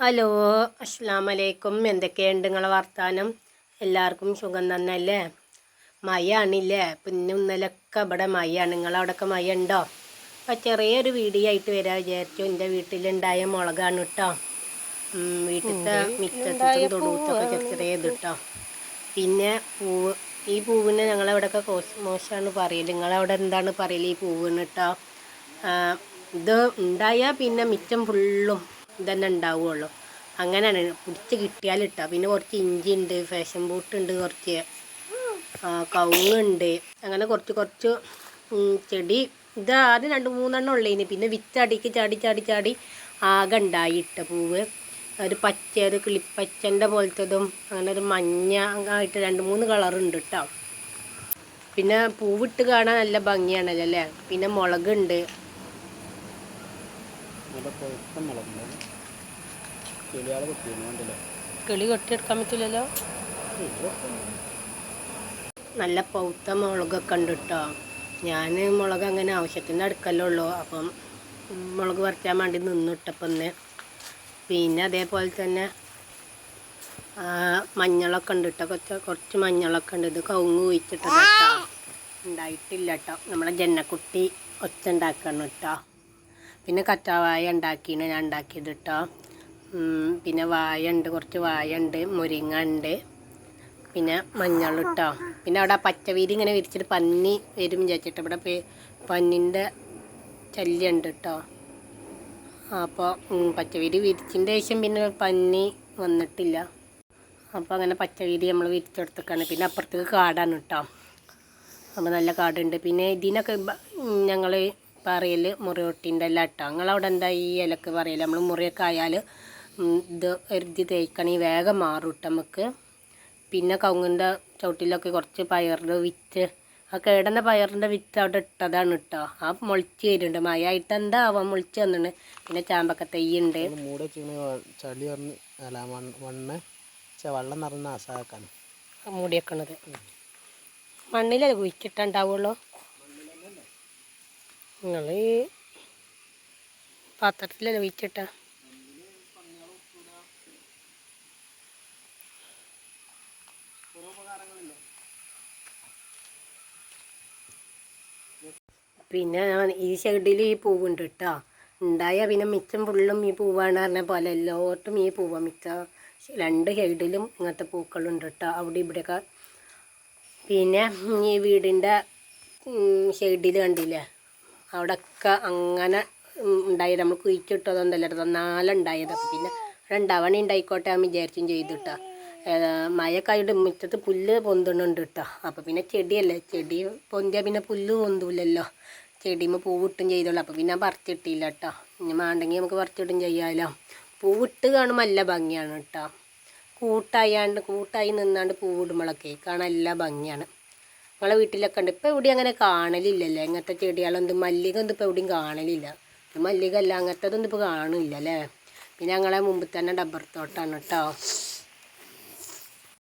Hello അസ്സാം വലൈക്കും എന്തൊക്കെയുണ്ട് നിങ്ങളെ വർത്താനം? എല്ലാവർക്കും സുഖം തന്നല്ലേ മഴയാണില്ലേ? പിന്നെ ഇന്നലൊക്കെ ഇവിടെ മഴയാണ്. നിങ്ങളവിടെയൊക്കെ മഴ ഉണ്ടോ അപ്പോൾ ചെറിയൊരു വീഡിയോ ആയിട്ട് വരാൻ വിചാരിച്ചു. എന്റെ വീട്ടിലുണ്ടായ മുളകാണ് കേട്ടോ വീട്ടിലത്തെ മിറ്റത്തും തൊടുത്തൊക്കെ ചെറിയ ചെറിയ ഇത് കേട്ടോ പിന്നെ പൂവ് ഈ പൂവിനെ ഞങ്ങളവിടെയൊക്കെ കോശ മോശമാണ് പറയൽ നിങ്ങളവിടെ എന്താണ് പറയൽ ഈ പൂവിന് കേട്ടോ ഇത് ഉണ്ടായാൽ പിന്നെ മിറ്റം ഫുള്ളും ഇതന്നെ ഉണ്ടാവുകയുള്ളു അങ്ങനെയാണ്. പിടിച്ച് കിട്ടിയാൽ ഇട്ടാ പിന്നെ കുറച്ച് ഇഞ്ചി ഉണ്ട് ഫാഷൻ ബൂട്ട് ഉണ്ട് കുറച്ച് കൗണ്ട് അങ്ങനെ കുറച്ച് കുറച്ച് ചെടി. ഇത് ആദ്യം രണ്ട് മൂന്നെണ്ണം ഉള്ളതിന് പിന്നെ വിത്തടിക്ക് ചാടി ചാടി ചാടി ആകെ ഉണ്ടായിട്ട പൂവ്. ഒരു പച്ച ഒരു കിളിപ്പച്ചന്റെ പോലത്തതും അങ്ങനെ ഒരു മഞ്ഞ ആയിട്ട് രണ്ട് മൂന്ന് കളറുണ്ട് കേട്ടോ പിന്നെ പൂവിട്ട് കാണാൻ നല്ല ഭംഗിയാണല്ലോ അല്ലേ? പിന്നെ മുളകുണ്ട്. മുളകുണ്ട്. കിളി കൊട്ടിയെടുക്കാൻ പറ്റില്ലല്ലോ. നല്ല പൗത്ത മുളകൊക്കെ ഉണ്ട് കേട്ടോ ഞാൻ മുളക് അങ്ങനെ ആവശ്യത്തിന് എടുക്കലുള്ളൂ അപ്പം മുളക് പറിക്കാൻ വേണ്ടി നിന്നിട്ടപ്പന്ന് പിന്നെ അതേപോലെ തന്നെ മഞ്ഞളൊക്കെ ഉണ്ട് കേട്ടോ കുറച്ച് കുറച്ച് മഞ്ഞളൊക്കെ ഉണ്ട്. ഇത് കവുങ്ങ് കുഴിച്ചിട്ടത് കേട്ടോ ഉണ്ടായിട്ടില്ല കേട്ടോ. നമ്മളെ ജന്നക്കുട്ടി ഒച്ച ഉണ്ടാക്കണം കേട്ടോ. പിന്നെ കറ്റാവായ ഉണ്ടാക്കിയാണ് ഞാൻ ഉണ്ടാക്കിയത് കേട്ടോ. പിന്നെ വായ ഉണ്ട് കുറച്ച് വായ ഉണ്ട് മുരിങ്ങ ഉണ്ട് പിന്നെ മഞ്ഞൾ കേട്ടോ പിന്നെ അവിടെ പച്ചവീരി ഇങ്ങനെ വിരിച്ചിട്ട് പന്നി വരും വിചാരിച്ചിട്ട്. ഇവിടെ പന്നിന്റെ ശല്യമുണ്ട് കേട്ടോ. അപ്പോൾ പച്ചവീരി വിരിച്ചിന്റെ ശേഷം പിന്നെ പന്നി വന്നിട്ടില്ല. അപ്പോൾ അങ്ങനെ പച്ചവീരി നമ്മൾ വിരിച്ചെടുത്തേക്കാണ്. പിന്നെ അപ്പുറത്തേക്ക് കാടാണ് കേട്ടോ. അപ്പോൾ നല്ല കാടുണ്ട്. പിന്നെ ഇതിനൊക്കെ ഞങ്ങൾ പറയൽ മുറിയൊട്ടിന്റെ എല്ലാം ഇട്ടോ നിങ്ങളവിടെ എന്താ ഈ ഇലക്ക് പറയൽ? നമ്മൾ മുറിയൊക്കെ ആയാൽ ഇത് എരുതി തേക്കണി വേഗം മാറും കേട്ടോ നമുക്ക്. പിന്നെ കവുങ്ങിന്റെ ചവിട്ടിലൊക്കെ കുറച്ച് പയറിന്റെ വിത്ത് ആ കേടുന്ന പയറിന്റെ വിത്ത് അവിടെ ഇട്ടതാണ് കേട്ടോ. ആ മുളച്ച് വരുന്നുണ്ട്. മഴ ആയിട്ട് എന്താ ആവാം മുളച്ച് വന്നിട്ട് പിന്നെ ചാമ്പക്ക തെയ്യുണ്ട്. ചളി അല്ല മണ്ണ് വെള്ളം നിറഞ്ഞ നാശാക്കാൻ മൂടിയേക്കണത് മണ്ണിലല്ലേ കുഴിച്ചിട്ടുണ്ടാവുള്ളൂ? നിങ്ങൾ ഈ പാത്രത്തിലല്ലേ കുഴിച്ചിട്ട? പിന്നെ ഞാൻ- ഈ സൈഡിൽ ഈ പൂവുണ്ട് കേട്ടോ ഉണ്ടായ പിന്നെ മിച്ചം ഫുള്ളും ഈ പൂവാണ് പറഞ്ഞ പോലെ എല്ലായിടത്തും ഈ പൂവാണ് മിച്ച. രണ്ട് സൈഡിലും ഇങ്ങനത്തെ പൂക്കളുണ്ട് കേട്ടോ അവിടെ ഇവിടെയൊക്കെ. പിന്നെ ഈ വീടിന്റെ ഷെയ്ഡിൽ കണ്ടില്ലേ? അവിടെയൊക്കെ അങ്ങനെ ഉണ്ടായത്. ഉണ്ടായി നമ്മൾ കുഴിച്ചിട്ടതൊന്നല്ല നാലുണ്ടായത് അപ്പം പിന്നെ രണ്ടാവണി ഉണ്ടായിക്കോട്ടെ ഞാൻ വിചാരിച്ചും ചെയ്തു കേട്ടോ മഴക്കായിട്ട് മുറ്റത്ത് പുല്ല് പൊന്തണുണ്ട് കേട്ടോ അപ്പം പിന്നെ ചെടിയല്ലേ ചെടി പൊന്തിയാൽ പിന്നെ പുല്ല് പൊന്തൂലല്ലോ. ചെടിയുമ്പോൾ പൂവിട്ടും ചെയ്തോളൂ. അപ്പം പിന്നെ പറിച്ചിട്ടില്ല കേട്ടോ ഇനി മാണ്ടെങ്കിൽ നമുക്ക് പറിച്ചിട്ടും ചെയ്യാമല്ലോ പൂവിട്ട് കാണുമ്പോൾ നല്ല ഭംഗിയാണ് കേട്ടോ കൂട്ടായാണ്ട് കൂട്ടായി നിന്നാണ്ട് പൂവിടുമ്പോഴൊക്കെ കാണാൻ എല്ലാ ഭംഗിയാണ്. നമ്മളെ വീട്ടിലൊക്കെ ഉണ്ട് ഇപ്പം എവിടെയും അങ്ങനെ കാണലില്ലല്ലേ. ഇങ്ങനത്തെ ചെടികളൊന്നും മല്ലിക ഒന്നും ഇപ്പോൾ എവിടെയും കാണലില്ല. മല്ലിക അല്ല അങ്ങനത്തതൊന്നും ഇപ്പോൾ കാണില്ല അല്ലേ പിന്നെ ഞങ്ങളെ മുമ്പ് തന്നെ ഡബ്ബർ തോട്ടാണ് കേട്ടോ